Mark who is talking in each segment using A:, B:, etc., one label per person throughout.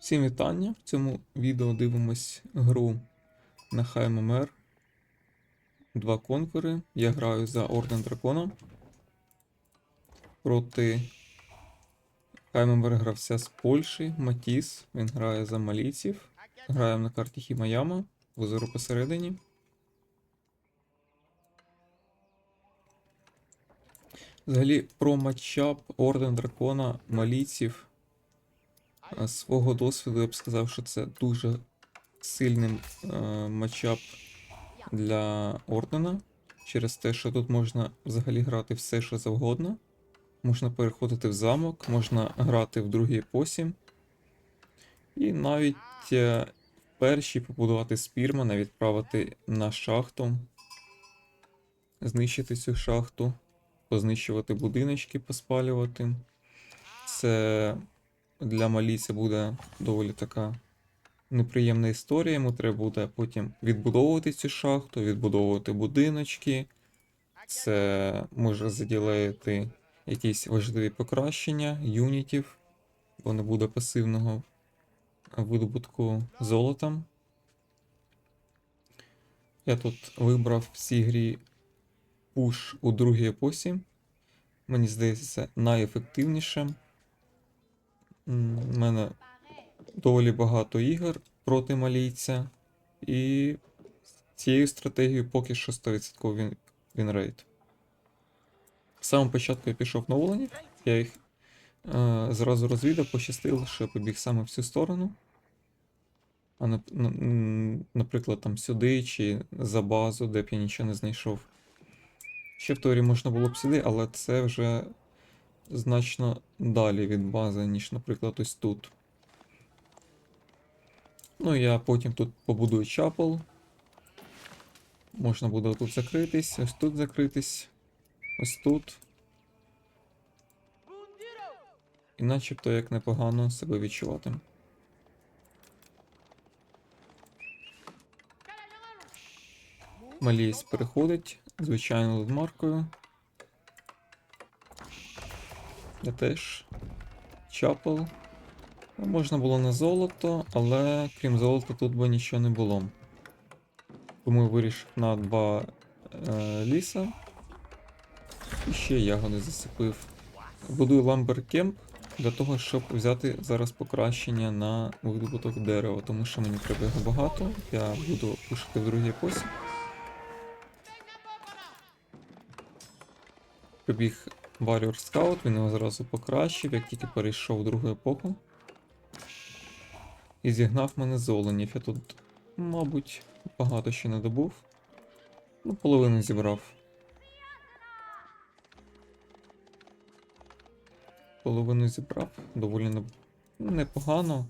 A: Всім вітання! В цьому відео дивимось гру на ХММР. Два конкури. Я граю за Орден Дракона проти ХММР гравця з Польщі Матіс. Він грає за малійців. Граємо на карті Хімаяма, озеро посередині. Взагалі про матчап Орден Дракона малійців. З свого досвіду я б сказав, що це дуже сильний е, матчап для Ордена. Через те, що тут можна взагалі грати все, що завгодно. Можна переходити в замок, можна грати в другій епосі. І навіть е, в першій побудувати спірмана, відправити на шахту, знищити цю шахту, познищувати будиночки, поспалювати. Це для малійця буде доволі така неприємна історія. Йому треба буде потім відбудовувати цю шахту, відбудовувати будиночки. Це може заділити якісь важливі покращення юнітів, бо не буде пасивного видобутку золотом. Я тут вибрав в цій грі пуш у другій епосі. Мені здається, це найефективніше. У мене доволі багато ігор проти малійця. І цією стратегією поки що 100% він, вінрейт. З самого початку я пішов на оленів, я їх е, зразу розвідав, пощастило, що я побіг саме в цю сторону. А на, на, наприклад, там сюди чи за базу, де б я нічого не знайшов. Ще в теорії можна було б сюди, але це вже значно далі від бази, ніж, наприклад, ось тут. Ну, я потім тут побудую чапел. Можна буде тут закритись, ось тут закритись, ось тут. І начебто як непогано себе відчувати. Малієць переходить, звичайно, над Я теж. Чапел. Ну, Можна було на золото, але крім золота тут би нічого не було. Тому я вирішив на два е, ліса. І ще ягоди засипив. Будую ламберкемп для того, щоб взяти зараз покращення на видобуток дерева, тому що мені треба його багато. Я буду пушити в другій епосі. Прибіг Warrior Scout, він його зразу покращив, як тільки перейшов в другу епоху. І зігнав мене з оленів. Я тут, мабуть, багато ще не добув. Ну, половину зібрав. Половину зібрав, доволі непогано.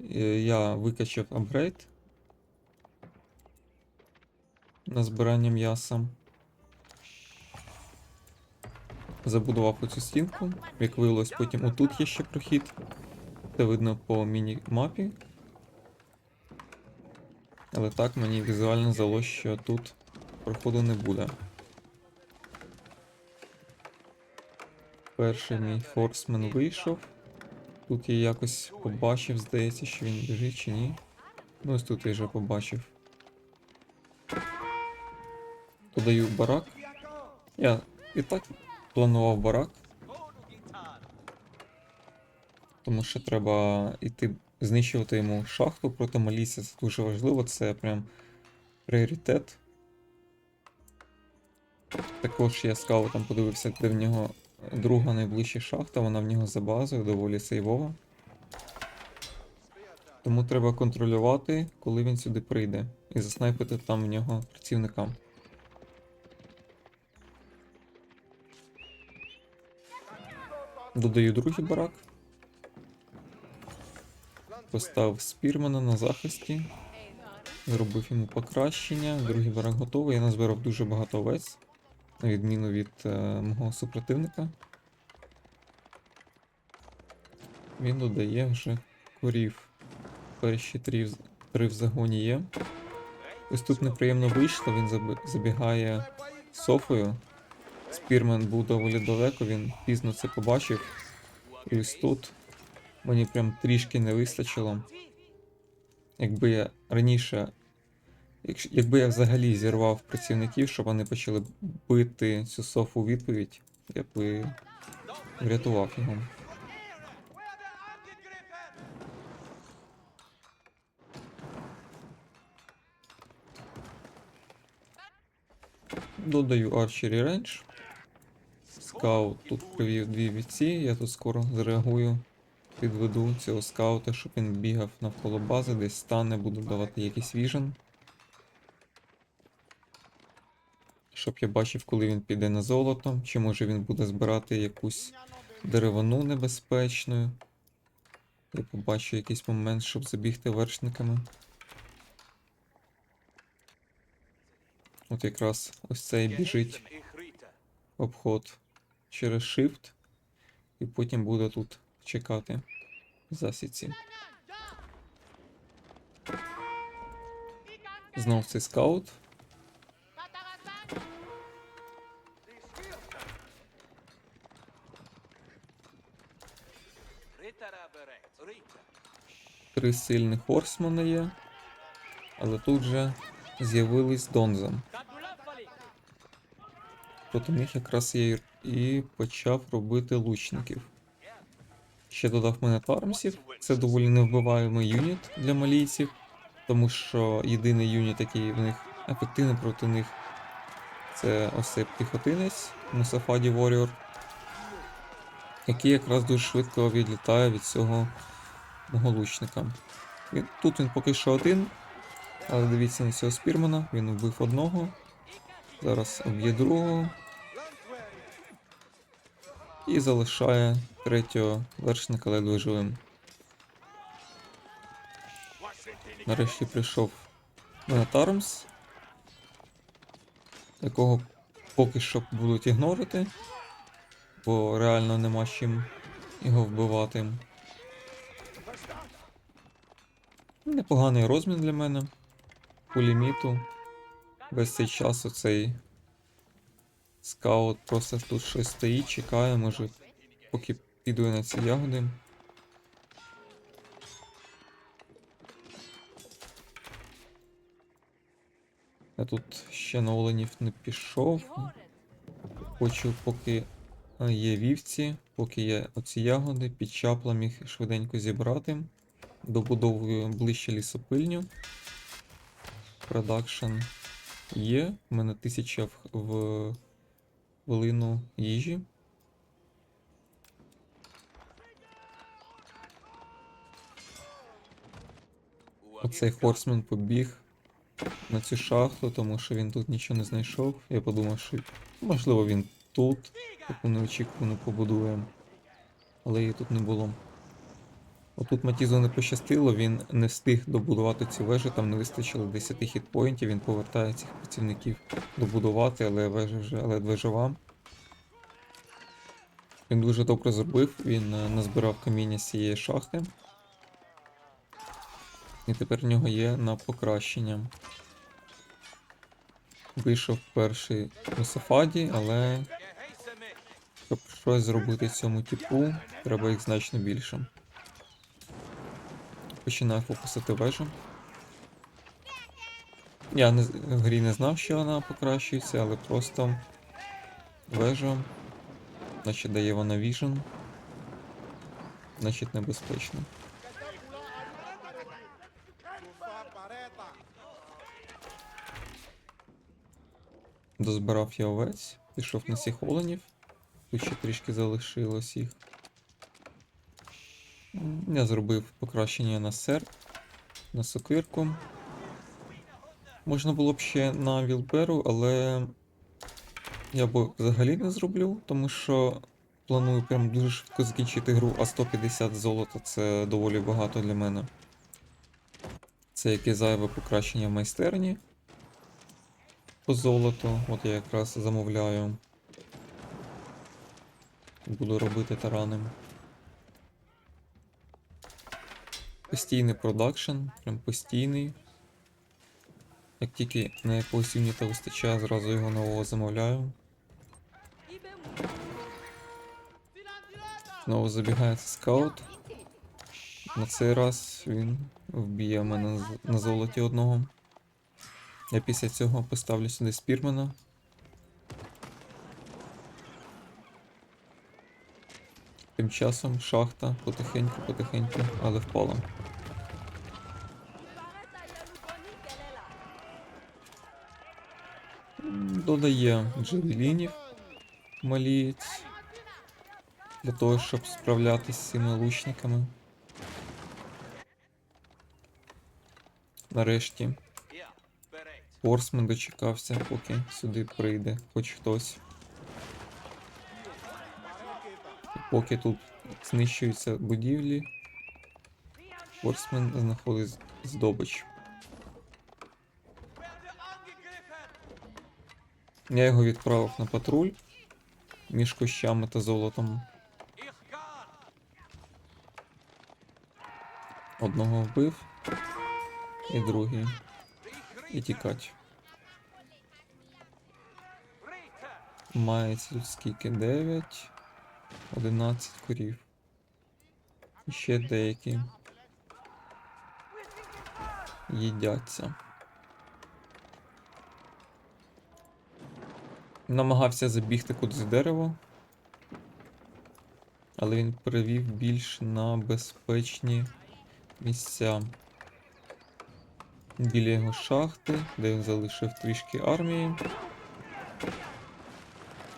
A: Е, Я викачав апгрейд на збирання м'яса. Забудував оцю стінку. Як виявилось, потім отут є ще прохід. Це видно по міні-мапі. Але так мені візуально здалося, що тут проходу не буде. Перший мій форсмен вийшов. Тут я якось побачив, здається, що він біжить чи ні. Ну ось тут я вже побачив. Подаю барак. Я і так планував барак. Тому що треба йти знищувати йому шахту проти Маліся. Це дуже важливо, це прям пріоритет. Також я скаутом подивився, де в нього друга найближча шахта, вона в нього за базою, доволі сейвова. Тому треба контролювати, коли він сюди прийде, і заснайпити там в нього працівника. Додаю другий барак. Поставив спірмана на захисті. Зробив йому покращення. Другий барак готовий. Я назбирав дуже багато овець, на відміну від е, мого супротивника. Він додає вже корів. Перші три, три в загоні є. Ось неприємно вийшло, він забігає софою. Спірмен був доволі далеко, він пізно це побачив. І ось тут Мені прям трішки не вистачило. Якби я раніше. Якби я взагалі зірвав працівників, щоб вони почали бити цю софу відповідь, я би врятував його. Додаю Archery Range. Скаут тут привів дві віці, я тут скоро зреагую. Підведу цього скаута, щоб він бігав навколо бази, десь стане, буду давати якийсь віжен. Щоб я бачив, коли він піде на золото, чи може він буде збирати якусь деревину небезпечну. Я побачу якийсь момент, щоб забігти вершниками. От якраз ось цей біжить обход через Shift, і потім буде тут чекати засідці. Знов цей скаут. Три сильних хорсмана є. Але тут же з'явились Донза. Проти них якраз я і- і почав робити лучників. Ще додав мене Тармсів. Це доволі невбиваємий юніт для малійців, тому що єдиний юніт, який в них ефективний проти них, це ось цей піхотинець Мусафаді Warrior, який якраз дуже швидко відлітає від цього мого лучника. Він, тут він поки що один, але дивіться на цього спірмана, він вбив одного. Зараз вб'є другого. І залишає третього вершника ледве живим. Нарешті прийшов Менатармс, якого поки що будуть ігнорити, бо реально нема чим його вбивати. Непоганий розмін для мене. По ліміту. Весь цей час оцей скаут просто тут щось стоїть, чекає, може, поки піду на ці ягоди. Я тут ще на оленів не пішов. Хочу, поки е, є вівці, поки є оці ягоди, під чаплом їх швиденько зібрати. Добудовую ближче лісопильню. Продакшн є. У мене тисяча в хвилину їжі. Оцей хорсмен побіг на цю шахту, тому що він тут нічого не знайшов. Я подумав, що можливо він тут таку неочікувану побудує. Але її тут не було. Отут Матізу не пощастило, він не встиг добудувати цю вежу, там не вистачило 10 хітпоінтів, він повертає цих працівників добудувати, але вежа вже ледве жива. Він дуже добре зробив, він е, назбирав каміння з цієї шахти. І тепер в нього є на покращення. Вийшов перший у Сафаді, але щоб щось зробити цьому типу, треба їх значно більше. Починаю фокусити вежу. Я не, в грі не знав, що вона покращується, але просто вежа, значить дає вона віжен, значить небезпечно. Дозбирав я овець, пішов на всіх оленів. Тут ще трішки залишилось їх. Я зробив покращення на серп, на сокирку. Можна було б ще на Вілберу, але я б взагалі не зроблю, тому що планую прям дуже швидко закінчити гру, а 150 золота це доволі багато для мене. Це яке зайве покращення в майстерні по золоту. От я якраз замовляю. Буду робити тарани. Постійний продакшн, прям постійний. Як тільки на якогось юніта вистачає, зразу його нового замовляю. Знову забігає цей скаут. На цей раз він вб'є мене на золоті одного. Я після цього поставлю сюди спірмена. Тим часом шахта потихеньку, потихеньку, але впала. Додає джевелінів малієць для того, щоб справлятися з цими лучниками. Нарешті Хорсмен дочекався, поки сюди прийде хоч хтось. І поки тут знищуються будівлі, Хорсмен знаходить здобич. Я його відправив на патруль між кущами та золотом. Одного вбив, і другий. І тікать. Мається тут скільки? 9, 11 корів. І ще деякі їдяться. Намагався забігти кудись дерево, але він перевів більш на безпечні місця. Біля його шахти, де він залишив трішки армії.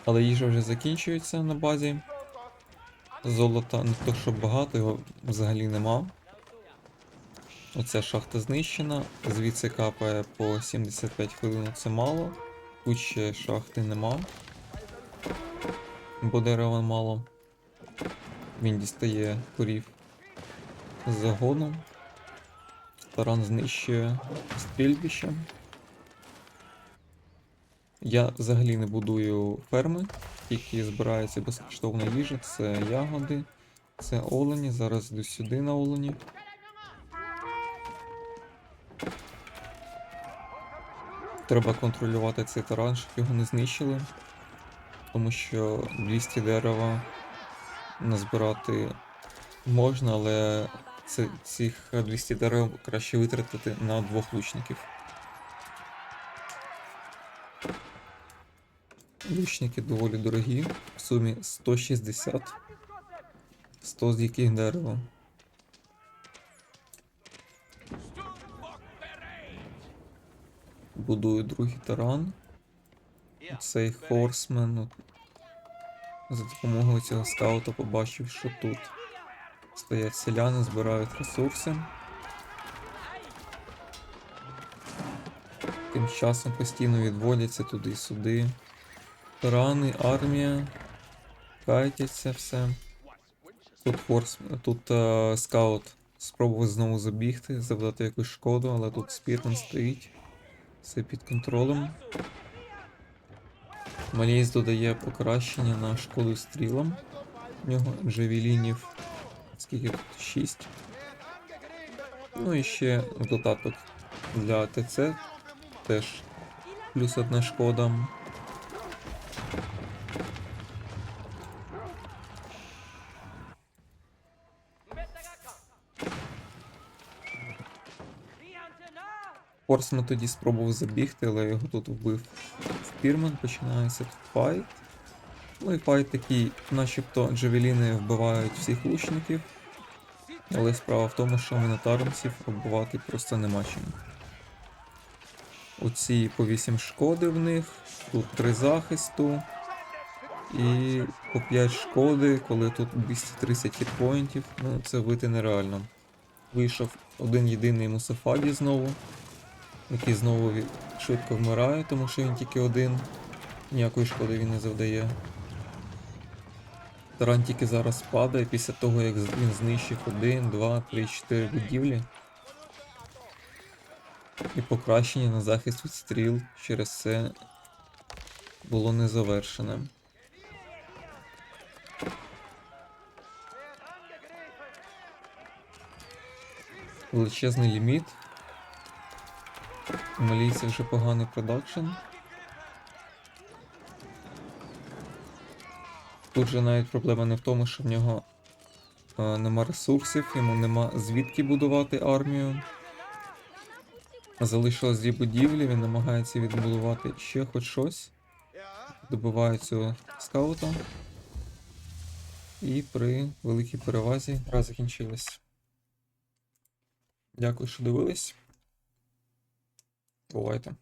A: Але їжа вже закінчується на базі. Золота не то, що багато, його взагалі нема. Оця шахта знищена, звідси капає по 75 хвилин, це мало. Тут ще шахти нема. Бо дерева мало. Він дістає корів з загону. Таран знищує стрільбище. Я взагалі не будую ферми, тільки збирається безкоштовна їжа, це ягоди, це олені. Зараз йду сюди на олені. Треба контролювати цей таран, щоб його не знищили. Тому що 200 дерева назбирати можна, але це, цих 200 дерев краще витратити на двох лучників. Лучники доволі дорогі, в сумі 160, 100 з яких дерева. Будую другий таран. Цей хорсмен. За допомогою цього скаута побачив, що тут стоять селяни, збирають ресурси. Тим часом постійно відводяться туди-сюди. Тарани, армія. Кайтяться все. Тут форс, тут е, скаут спробував знову забігти, завдати якусь шкоду, але тут спірмен стоїть. Все під контролем. Малейс додає покращення на шкоду стрілам. В нього джавелінів. Скільки тут? 6. Ну і ще додаток для ТЦ. Теж плюс одна шкода. Форсмен тоді спробував забігти, але його тут вбив Спірмен, починається тут файт. Ну і файт такий, начебто джавеліни вбивають всіх лучників. Але справа в тому, що мінотармців вбивати просто нема чим. Оці по 8 шкоди в них, тут 3 захисту. І по 5 шкоди, коли тут 230 хітпоінтів, ну це вити нереально. Вийшов один єдиний Мусафагі знову, який знову швидко вмирає, тому що він тільки один. Ніякої шкоди він не завдає. Таран тільки зараз падає після того, як він знищив 1, 2, 3, 4 будівлі. І покращення на захист від стріл через це було не завершене. Величезний ліміт. У Малійці вже поганий продакшн. Тут же навіть проблема не в тому, що в нього е, нема ресурсів, йому нема звідки будувати армію. Залишилось дві будівлі, він намагається відбудувати ще хоч щось. Добиває цього скаута. І при великій перевазі гра закінчилась. Дякую, що дивились. Бувайте.